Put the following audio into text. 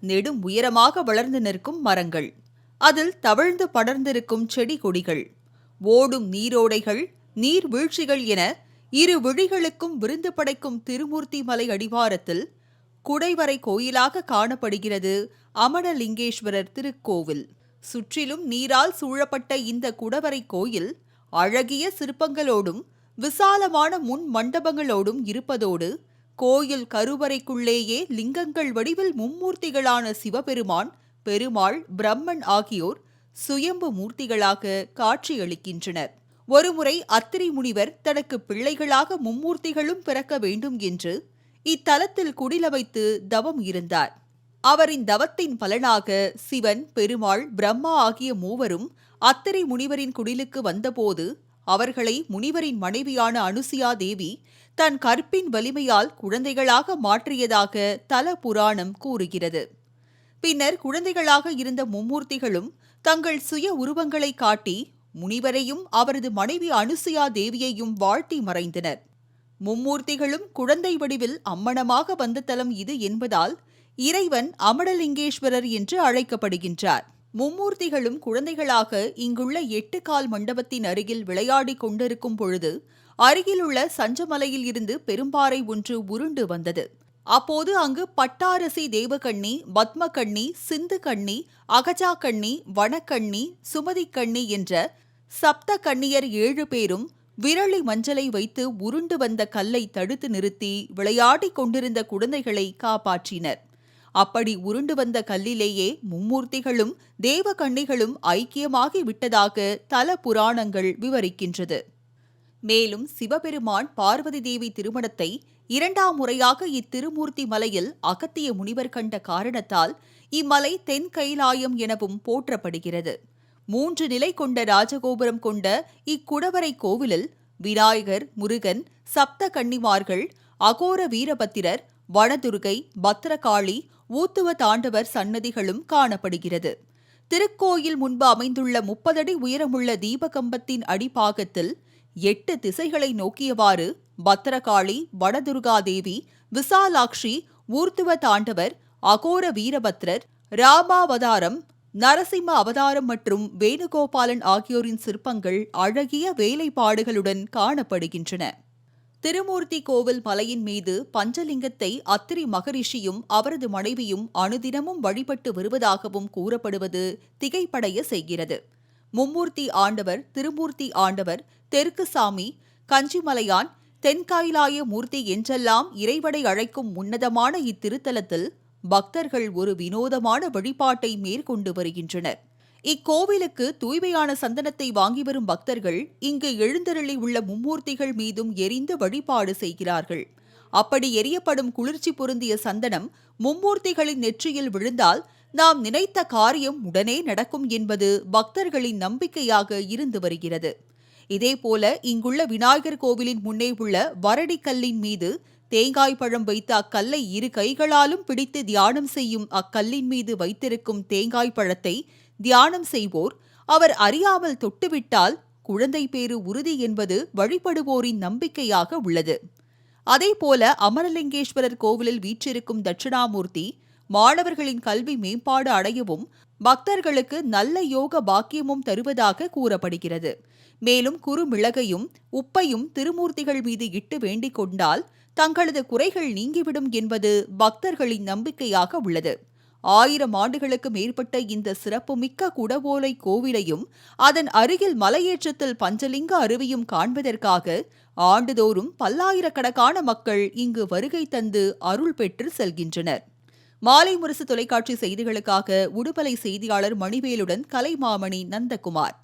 நெடும் உயரமாக வளர்ந்து நிற்கும் மரங்கள். அதில் தவழ்ந்து படர்ந்திருக்கும் செடி கொடிகள். ஓடும் நீரோடைகள் நீர்வீழ்ச்சிகள் என இரு விழிகளுக்கும் விருந்து படைக்கும் திருமூர்த்தி மலை அடிவாரத்தில் குடைவரை கோயிலாக காணப்படுகிறது அமடலிங்கேஸ்வரர் திருக்கோவில். சுற்றிலும் நீரால் சூழப்பட்ட இந்த குடவரை கோயில் அழகிய சிற்பங்களோடும் விசாலமான முன் மண்டபங்களோடும் இருப்பதோடு கோயில் கருவறைக்குள்ளேயே லிங்கங்கள் வடிவில் மும்மூர்த்திகளான சிவபெருமான் பெருமாள் பிரம்மன் ஆகியோர் சுயம்பு மூர்த்திகளாக காட்சியளிக்கின்றனர். ஒருமுறை அத்திரி முனிவர் தனக்கு பிள்ளைகளாக மும்மூர்த்திகளும் பிறக்க வேண்டும் என்று இத்தலத்தில் குடிலமைத்து தவம் இருந்தார். அவரின் தவத்தின் பலனாக சிவன் பெருமாள் பிரம்மா ஆகிய மூவரும் அத்திரி முனிவரின் குடிலுக்கு வந்தபோது அவர்களை முனிவரின் மனைவியான அனுசியா தேவி தன் கற்பின் வலிமையால் குழந்தைகளாக மாற்றியதாக தல புராணம் கூறுகிறது. பின்னர் குழந்தைகளாக இருந்த மும்மூர்த்திகளும் தங்கள் சுய உருவங்களை காட்டி முனிவரையும் அவரது மனைவி அனுசுயா தேவியையும் வாழ்த்தி மறைந்தனர். மும்மூர்த்திகளும் குழந்தை வடிவில் அம்மணமாக வந்த தலம் இது என்பதால் இறைவன் அமடலிங்கேஸ்வரர் என்று அழைக்கப்படுகின்றார். மும்மூர்த்திகளும் குழந்தைகளாக இங்குள்ள எட்டு கால் மண்டபத்தின் அருகில் விளையாடிக் கொண்டிருக்கும் பொழுது அருகிலுள்ள சஞ்சமலையில் இருந்து பெரும்பாறை ஒன்று உருண்டு வந்தது. அப்போது அங்கு பட்டாரசி தேவகண்ணி பத்மகண்ணி சிந்து கண்ணி அகஜா கண்ணி வனக்கண்ணி சுமதி கண்ணி என்ற சப்த கண்ணியர் ஏழு பேரும் விரலி மஞ்சளை வைத்து உருண்டு வந்த கல்லை தடுத்து நிறுத்தி விளையாடிக் கொண்டிருந்த குழந்தைகளை காப்பாற்றினர். அப்படி உருண்டு வந்த கல்லிலேயே மும்மூர்த்திகளும் தேவ கண்ணிகளும் ஐக்கியமாகி விட்டதாக தல புராணங்கள் விவரிக்கின்றது. மேலும் சிவபெருமான் பார்வதி தேவி திருமணத்தை இரண்டாம் முறையாக இத்திருமூர்த்தி மலையில் அகத்திய முனிவர் கண்ட காரணத்தால் இம்மலை தென் கைலாயம் எனவும் போற்றப்படுகிறது. மூன்று நிலை கொண்ட ராஜகோபுரம் கொண்ட இக்குடவரை கோவிலில் விநாயகர் முருகன் சப்த கன்னிமார்கள் அகோர வீரபத்திரர் வனதுர்கை பத்திரகாளி ஊத்துவ தாண்டவர் சன்னதிகளும் காணப்படுகிறது. திருக்கோயில் முன்பு அமைந்துள்ள முப்பதடி உயரமுள்ள தீபகம்பத்தின் அடிப்பாகத்தில் எட்டு திசைகளை நோக்கியவாறு பத்திரகாளி வடதுர்காதேவி விசாலாட்சி ஊர்த்துவ தாண்டவர் அகோர வீரபத்ரர் ராமாவதாரம் நரசிம்ம அவதாரம் மற்றும் வேணுகோபாலன் ஆகியோரின் சிற்பங்கள் அழகிய வேலைப்பாடுகளுடன் காணப்படுகின்றன. திருமூர்த்தி கோவில் மலையின் மீது பஞ்சலிங்கத்தை அத்திரி மகரிஷியும் அவரது மனைவியும் அனுதினமும் வழிபட்டு வருவதாகவும் கூறப்படுவது திகைப்படைய செய்கிறது. மும்மூர்த்தி ஆண்டவர் திருமூர்த்தி ஆண்டவர் தெற்கு சாமி கஞ்சிமலையான் தென்காயிலாய மூர்த்தி என்றெல்லாம் இறைவடை அழைக்கும் உன்னதமான இத்திருத்தலத்தில் பக்தர்கள் ஒரு வினோதமான வழிபாட்டை மேற்கொண்டு வருகின்றனர். இக்கோவிலுக்கு தூய்மையான சந்தனத்தை வாங்கி வரும் பக்தர்கள் இங்கு எழுந்தருளி உள்ள மும்மூர்த்திகள் மீதும் எரிந்து வழிபாடு செய்கிறார்கள். அப்படி எரியப்படும் குளிர்ச்சி பொருந்திய சந்தனம் மும்மூர்த்திகளின் நெற்றியில் விழுந்தால் நாம் நினைத்த காரியம் உடனே நடக்கும் என்பது பக்தர்களின் நம்பிக்கையாக இருந்து வருகிறது. இதேபோல இங்குள்ள விநாயகர் கோவிலின் முன்னே உள்ள வரடிக்கல்லின் மீது தேங்காய் பழம் வைத்த அக்கல்லை இரு கைகளாலும் பிடித்து தியானம் செய்யும் அக்கல்லின் மீது வைத்திருக்கும் தேங்காய் பழத்தை தியானம் செய்வோர் அவர் அறியாமல் தொட்டுவிட்டால் குழந்தை பேறு உறுதி என்பது வழிபடுவோரின் நம்பிக்கையாக உள்ளது. அதேபோல அமரலிங்கேஸ்வரர் கோவிலில் வீற்றிருக்கும் தட்சிணாமூர்த்தி மாணவர்களின் கல்வி மேம்பாடு அடையவும் பக்தர்களுக்கு நல்ல யோக பாக்கியமும் தருவதாக கூறப்படுகிறது. மேலும் குறுமிளகையும் உப்பையும் திருமூர்த்திகள் மீது இட்டு வேண்டிக் கொண்டால் தங்களது குறைகள் நீங்கிவிடும் என்பது பக்தர்களின் நம்பிக்கையாக உள்ளது. ஆயிரம் ஆண்டுகளுக்கு மேற்பட்ட இந்த சிறப்புமிக்க குடவோலை கோவிலையும் அதன் அருகில் மலையேற்றத்தில் பஞ்சலிங்க அருவியும் காண்பதற்காக ஆண்டுதோறும் பல்லாயிரக்கணக்கான மக்கள் இங்கு வருகை தந்து அருள் பெற்று செல்கின்றனர். மாலை முரசு தொலைக்காட்சி செய்திகளுக்காக உடுபலை செய்தியாளர் மணிவேலுடன் கலைமாமணி நந்தகுமார்.